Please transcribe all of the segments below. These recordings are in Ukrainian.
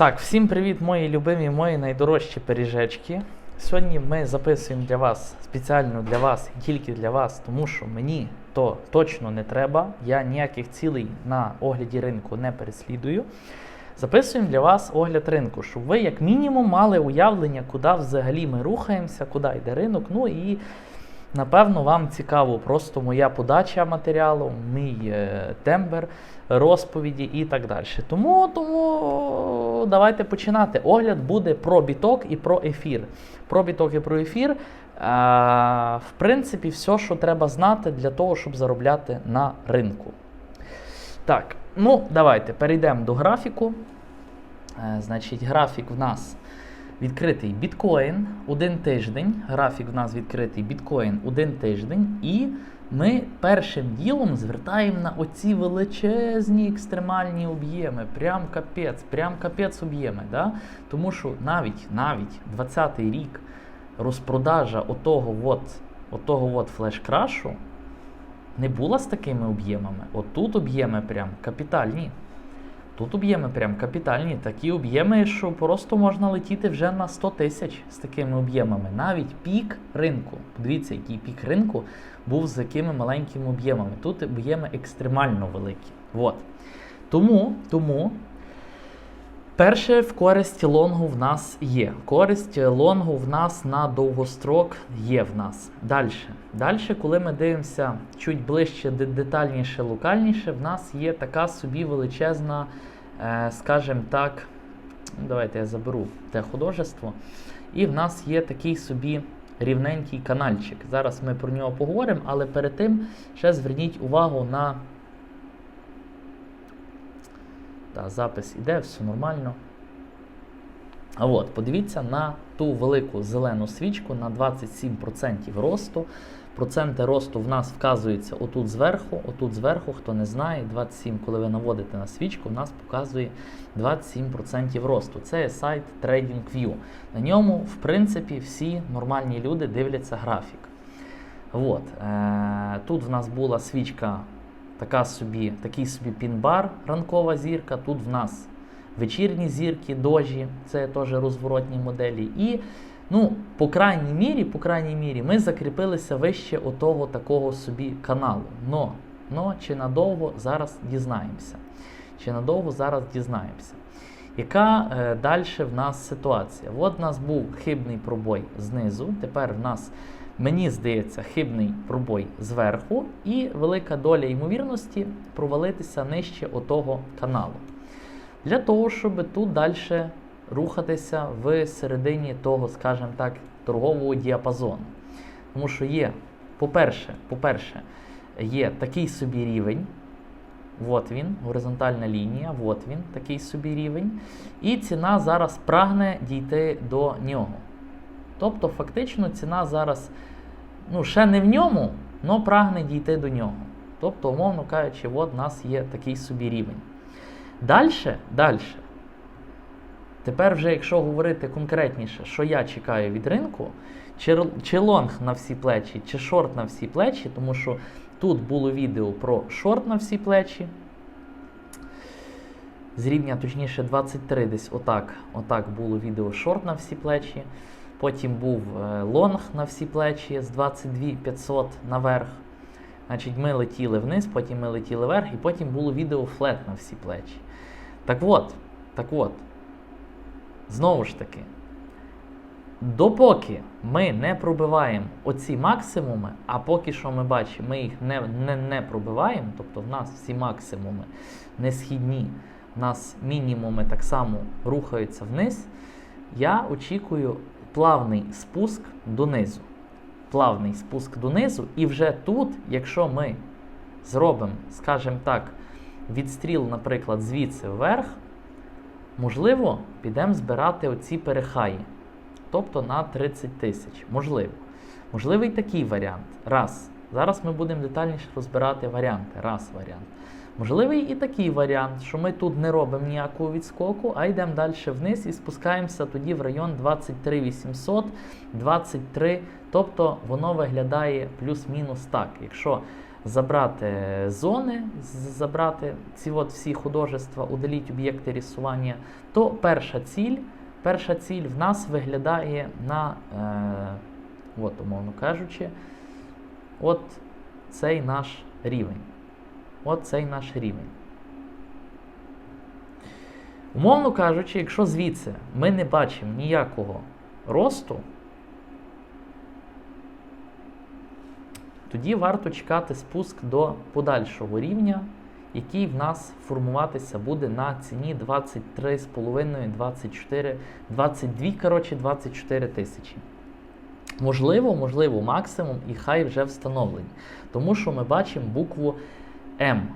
Так, всім привіт, мої любимі, мої найдорожчі пиріжечки. Сьогодні ми записуємо для вас спеціально для вас і тільки для вас, тому що мені то точно не треба. Я ніяких цілей на огляді ринку не переслідую. Записуємо для вас огляд ринку, щоб ви, як мінімум, мали уявлення, куди взагалі ми рухаємося, куди йде ринок. Ну і напевно вам цікаво просто моя подача матеріалу, мій е, тембр, розповіді і так далі. Тому, тому давайте починати. Огляд буде про біток і про ефір. Про біток і про ефір. А, в принципі, все, що треба знати для того, щоб заробляти на ринку. Так, ну давайте перейдемо до графіку. Е, значить, графік в нас відкритий біткоін один тиждень. Графік в нас відкритий біткоін один тиждень. І ми першим ділом звертаємо на оці величезні екстремальні об'єми. Прям капець, прям капець об'єми. Да? Тому що навіть навіть 20-й рік розпродажа отого от, отого от флеш-крашу не була з такими об'ємами. Отут об'єми прям капітальні. Тут об'єми прям капітальні. Такі об'єми, що просто можна летіти вже на 100 тисяч з такими об'ємами. Навіть пік ринку. Подивіться, який пік ринку був з такими маленькими об'ємами. Тут об'єми екстремально великі. От. Тому, тому Перше, в користь лонгу в нас є. Користь лонгу в нас на довгострок є в нас. Далі. Далі, коли ми дивимося чуть ближче, детальніше, локальніше, в нас є така собі величезна, скажімо так, давайте я заберу те художество. І в нас є такий собі рівненький канальчик. Зараз ми про нього поговоримо, але перед тим ще зверніть увагу на та, запис іде, все нормально. А от, подивіться на ту велику зелену свічку на 27% росту. Проценти росту в нас вказуються отут зверху. Отут зверху, хто не знає, 27, коли ви наводите на свічку, в нас показує 27% росту. Це є сайт TradingView. На ньому, в принципі, всі нормальні люди дивляться графік. От, е, тут в нас була свічка така собі, такий собі пін-бар, ранкова зірка. Тут в нас вечірні зірки, дожі, це теж розворотні моделі. І, ну, по крайній мірі, по крайній мірі, ми закріпилися вище отого такого собі каналу. Но, но чи надовго зараз дізнаємося. Чи надовго зараз дізнаємося. Яка е, далі в нас ситуація? От в нас був хибний пробой знизу, тепер в нас Мені здається, хибний пробой зверху і велика доля ймовірності провалитися нижче отого каналу. Для того, щоб тут далі рухатися в середині того, скажімо так, торгового діапазону. Тому що є, по-перше, по-перше, є такий собі рівень. От він, горизонтальна лінія, от він, такий собі рівень. І ціна зараз прагне дійти до нього. Тобто, фактично, ціна зараз ну, ще не в ньому, але прагне дійти до нього. Тобто, умовно кажучи, от у нас є такий собі рівень. Далі, далі. Тепер, вже, якщо говорити конкретніше, що я чекаю від ринку, чи, чи лонг на всі плечі, чи шорт на всі плечі, тому що тут було відео про шорт на всі плечі. З рівня, точніше, 23 десь отак, отак було відео шорт на всі плечі. Потім був е, лонг на всі плечі з 22 500 наверх. Значить, ми летіли вниз, потім ми летіли вверх, і потім було відео флет на всі плечі. Так от, так от, знову ж таки, допоки ми не пробиваємо оці максимуми, а поки що ми бачимо, ми їх не, не, не пробиваємо, тобто в нас всі максимуми не східні, в нас мінімуми так само рухаються вниз, я очікую плавний спуск донизу. Плавний спуск донизу, і вже тут, якщо ми зробимо, скажімо так, відстріл, наприклад, звідси вверх, можливо, підемо збирати оці перехаї. Тобто на 30 тисяч. Можливо. Можливий такий варіант. Раз. Зараз ми будемо детальніше розбирати варіанти. Раз варіант. Можливий і такий варіант, що ми тут не робимо ніякого відскоку, а йдемо далі вниз і спускаємося тоді в район 23 800, 23. Тобто воно виглядає плюс-мінус так. Якщо забрати зони, забрати ці от всі художества, удаліть об'єкти рисування, то перша ціль, перша ціль в нас виглядає на, е, от, умовно кажучи, от цей наш рівень. От цей наш рівень. Умовно кажучи, якщо звідси ми не бачимо ніякого росту, тоді варто чекати спуск до подальшого рівня, який в нас формуватися буде на ціні 23,5, 24, 22, коротше, 24 тисячі. Можливо, можливо, максимум і хай вже встановлені. Тому що ми бачимо букву М.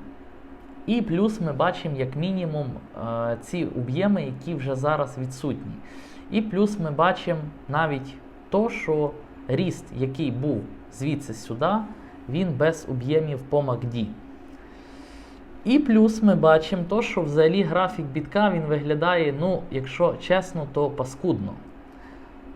І плюс ми бачимо як мінімум е, ці об'єми, які вже зараз відсутні. І плюс ми бачимо навіть то, що ріст, який був звідси сюди, він без об'ємів по MACD. І плюс ми бачимо то, що взагалі графік бітка він виглядає, ну, якщо чесно, то паскудно.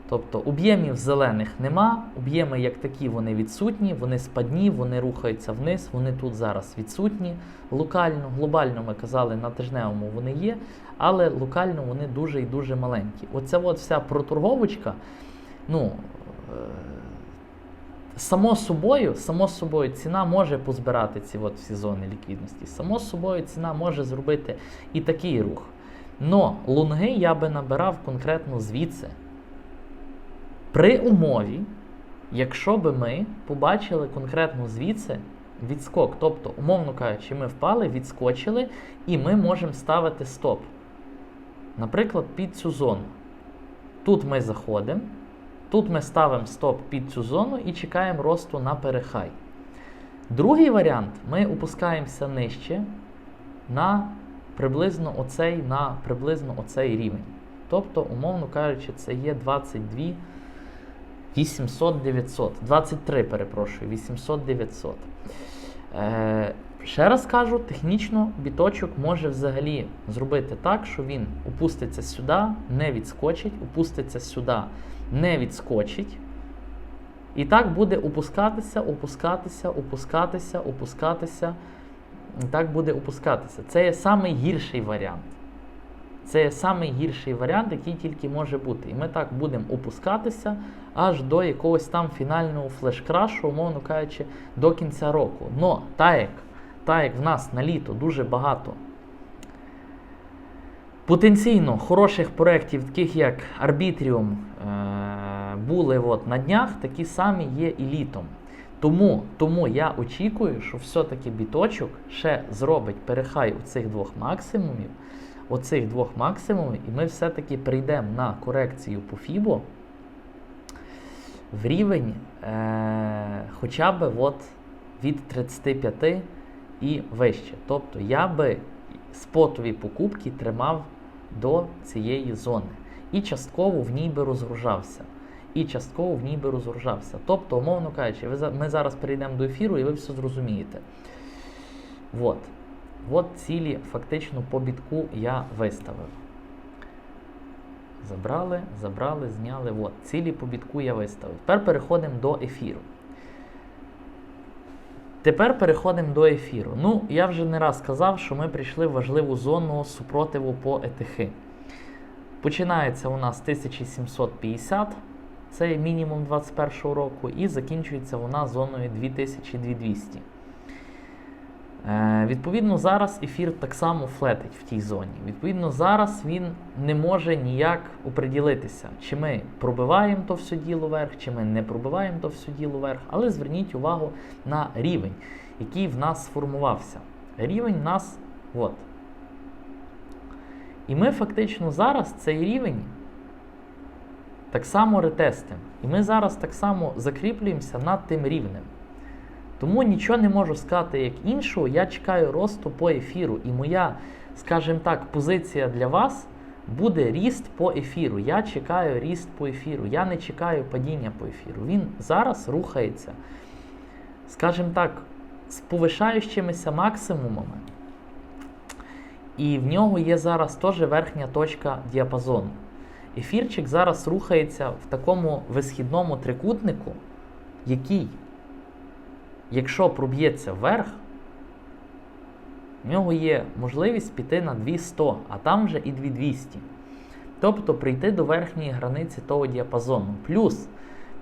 Тобто об'ємів зелених нема, об'єми як такі вони відсутні, вони спадні, вони рухаються вниз, вони тут зараз відсутні. Локально, глобально ми казали, на тижневому вони є, але локально вони дуже і дуже маленькі. Оця от вся проторговочка, ну, е, само собою, само собою ціна може позбирати ці от всі зони ліквідності. Само собою ціна може зробити і такий рух. Но лонги я би набирав конкретно звідси. При умові, якщо би ми побачили конкретно звідси відскок, тобто, умовно кажучи, ми впали, відскочили, і ми можемо ставити стоп. Наприклад, під цю зону. Тут ми заходимо, тут ми ставимо стоп під цю зону і чекаємо росту на перехай. Другий варіант ми опускаємося нижче на приблизно оцей, на приблизно оцей рівень. Тобто, умовно кажучи, це є 22 800 900. 23, перепрошую, 800 900. Е, ще раз кажу, технічно біточок може взагалі зробити так, що він опуститься сюди, не відскочить, опуститься сюди, не відскочить. І так буде опускатися, опускатися, опускатися, опускатися. Так буде опускатися. Це є самий гірший варіант. Це є самий гірший варіант, який тільки може бути. І ми так будемо опускатися аж до якогось там фінального флеш-крашу, умовно кажучи, до кінця року. Но так як, так як в нас на літо дуже багато потенційно хороших проєктів, таких як Arbitrium, е- були от на днях, такі самі є і літом. Тому, тому я очікую, що все-таки біточок ще зробить перехай у цих двох максимумів, оцих двох максимумів, і ми все-таки прийдемо на корекцію по FIBO в рівень е, хоча б от від 35 і вище. Тобто я би спотові покупки тримав до цієї зони. І частково в ній би розгружався. І частково в ній би розгружався. Тобто, умовно кажучи, ви, ми зараз перейдемо до ефіру і ви все зрозумієте. От. От цілі фактично по бітку я виставив. Забрали, забрали, зняли. От. Цілі по бітку я виставив. Тепер переходимо до ефіру. Тепер переходимо до ефіру. Ну, я вже не раз казав, що ми прийшли в важливу зону супротиву по етихи. Починається у нас 1750, це мінімум 21 року, і закінчується вона зоною 2200. Е, відповідно, зараз ефір так само флетить в тій зоні. Відповідно, зараз він не може ніяк оприділитися, чи ми пробиваємо то все діло вверх, чи ми не пробиваємо то все діло вверх. Але зверніть увагу на рівень, який в нас сформувався. Рівень нас от. І ми фактично зараз цей рівень так само ретестимо. І ми зараз так само закріплюємося над тим рівнем. Тому нічого не можу сказати як іншого. Я чекаю росту по ефіру. І моя, скажімо так, позиція для вас буде ріст по ефіру. Я чекаю ріст по ефіру. Я не чекаю падіння по ефіру. Він зараз рухається, скажімо так, з повишаючимися максимумами. І в нього є зараз теж верхня точка діапазону. Ефірчик зараз рухається в такому висхідному трикутнику, який якщо проб'ється вверх, в нього є можливість піти на 200, а там вже і 2200. Тобто прийти до верхньої границі того діапазону. Плюс,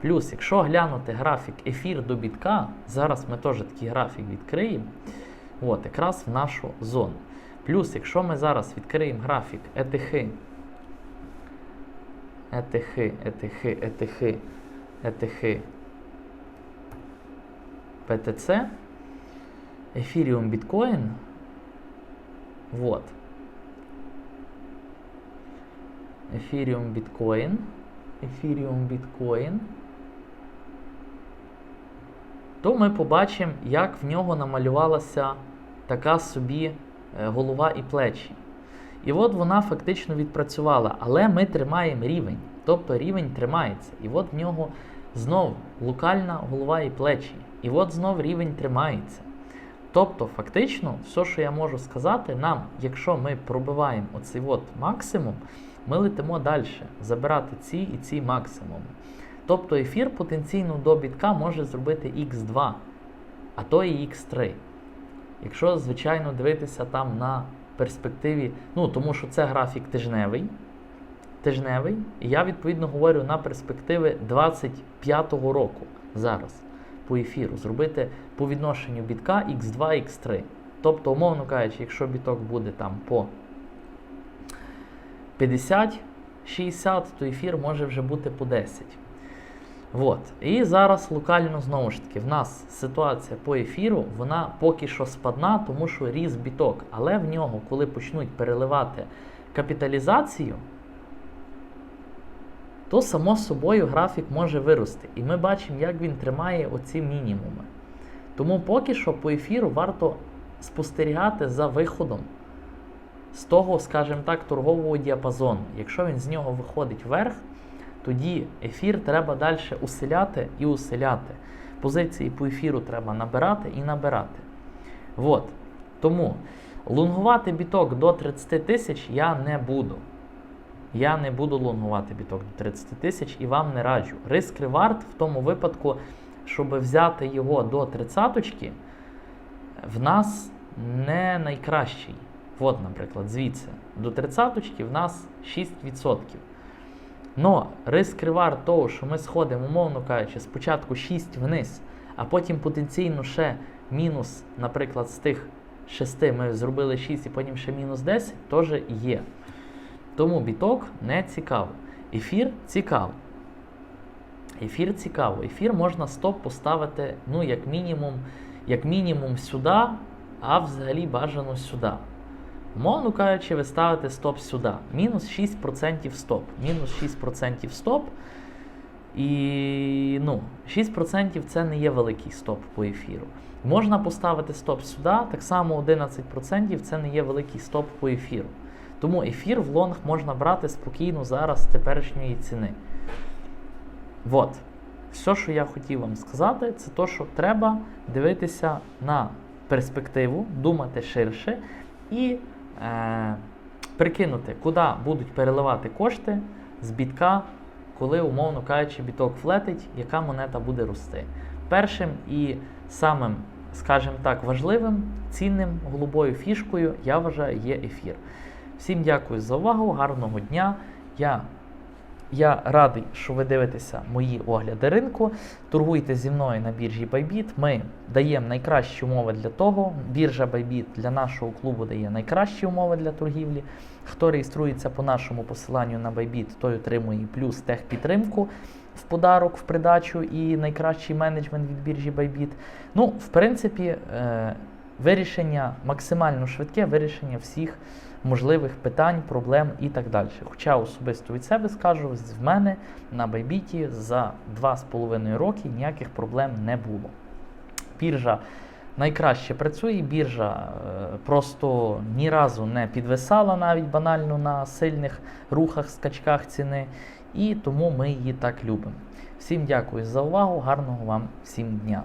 плюс, якщо глянути графік ефір до бітка, зараз ми теж такий графік відкриємо, от, якраз в нашу зону. Плюс, якщо ми зараз відкриємо графік ETH, ETH, ETH, ETH, ETH, PTC, Ethereum, Bitcoin, вот. Ethereum, Bitcoin, Ethereum, Bitcoin, то ми побачимо, як в нього намалювалася така собі е, голова і плечі. І от вона фактично відпрацювала, але ми тримаємо рівень. Тобто рівень тримається. І от в нього знов локальна голова і плечі. І от знов рівень тримається. Тобто, фактично, все, що я можу сказати, нам, якщо ми пробиваємо оцей от максимум, ми летимо далі, забирати ці і ці максимуми. Тобто ефір потенційно до бітка може зробити X2, а то і X3. Якщо, звичайно, дивитися там на перспективі, ну тому що це графік тижневий. Тижневий, і я відповідно говорю на перспективи 25-го року зараз по ефіру. Зробити по відношенню бітка X2, X3. Тобто, умовно кажучи, якщо біток буде там по 50-60, то ефір може вже бути по 10. От. І зараз локально знову ж таки, в нас ситуація по ефіру, вона поки що спадна, тому що ріс біток. Але в нього, коли почнуть переливати капіталізацію, то само собою графік може вирости. І ми бачимо, як він тримає оці мінімуми. Тому поки що по ефіру варто спостерігати за виходом з того, скажімо так, торгового діапазону. Якщо він з нього виходить вверх, тоді ефір треба далі усиляти і усиляти. Позиції по ефіру треба набирати і набирати. От. Тому лонгувати біток до 30 тисяч я не буду. Я не буду лонгувати біток до 30 тисяч і вам не раджу. Риск ревард в тому випадку, щоб взяти його до 30 в нас не найкращий. От, наприклад, звідси до 30 в нас 6%. Но риск ревард того, що ми сходимо, умовно кажучи, спочатку 6 вниз, а потім потенційно ще мінус, наприклад, з тих 6 ми зробили 6 і потім ще мінус 10, теж є. Тому біток не цікаво. Ефір цікаво. Ефір цікаво. Ефір можна стоп поставити, ну, як мінімум, як мінімум сюди, а взагалі бажано сюди. Умовно кажучи, ви ставите стоп сюди. Мінус 6% стоп. Мінус 6% стоп. І ну, 6% це не є великий стоп по ефіру. Можна поставити стоп сюди, так само 11% це не є великий стоп по ефіру. Тому ефір в лонг можна брати спокійно зараз з теперішньої ціни. От. Все, що я хотів вам сказати, це те, що треба дивитися на перспективу, думати ширше і е, прикинути, куди будуть переливати кошти з бітка, коли, умовно кажучи, біток флетить, яка монета буде рости. Першим і самим, скажімо так, важливим, цінним голубою фішкою, я вважаю, є ефір. Всім дякую за увагу, гарного дня. Я я радий, що ви дивитеся мої огляди ринку. Торгуйте зі мною на біржі Bybit. Ми даємо найкращі умови для того. Біржа Bybit для нашого клубу дає найкращі умови для торгівлі. Хто реєструється по нашому посиланню на Bybit, той отримує плюс техпідтримку в подарок, в придачу і найкращий менеджмент від біржі Bybit. Ну, в принципі, е, вирішення максимально швидке, вирішення всіх можливих питань, проблем і так далі. Хоча особисто від себе скажу, в мене на Байбіті за 2,5 роки ніяких проблем не було. Біржа найкраще працює, біржа е, просто ні разу не підвисала навіть банально на сильних рухах, скачках ціни, і тому ми її так любимо. Всім дякую за увагу, гарного вам всім дня!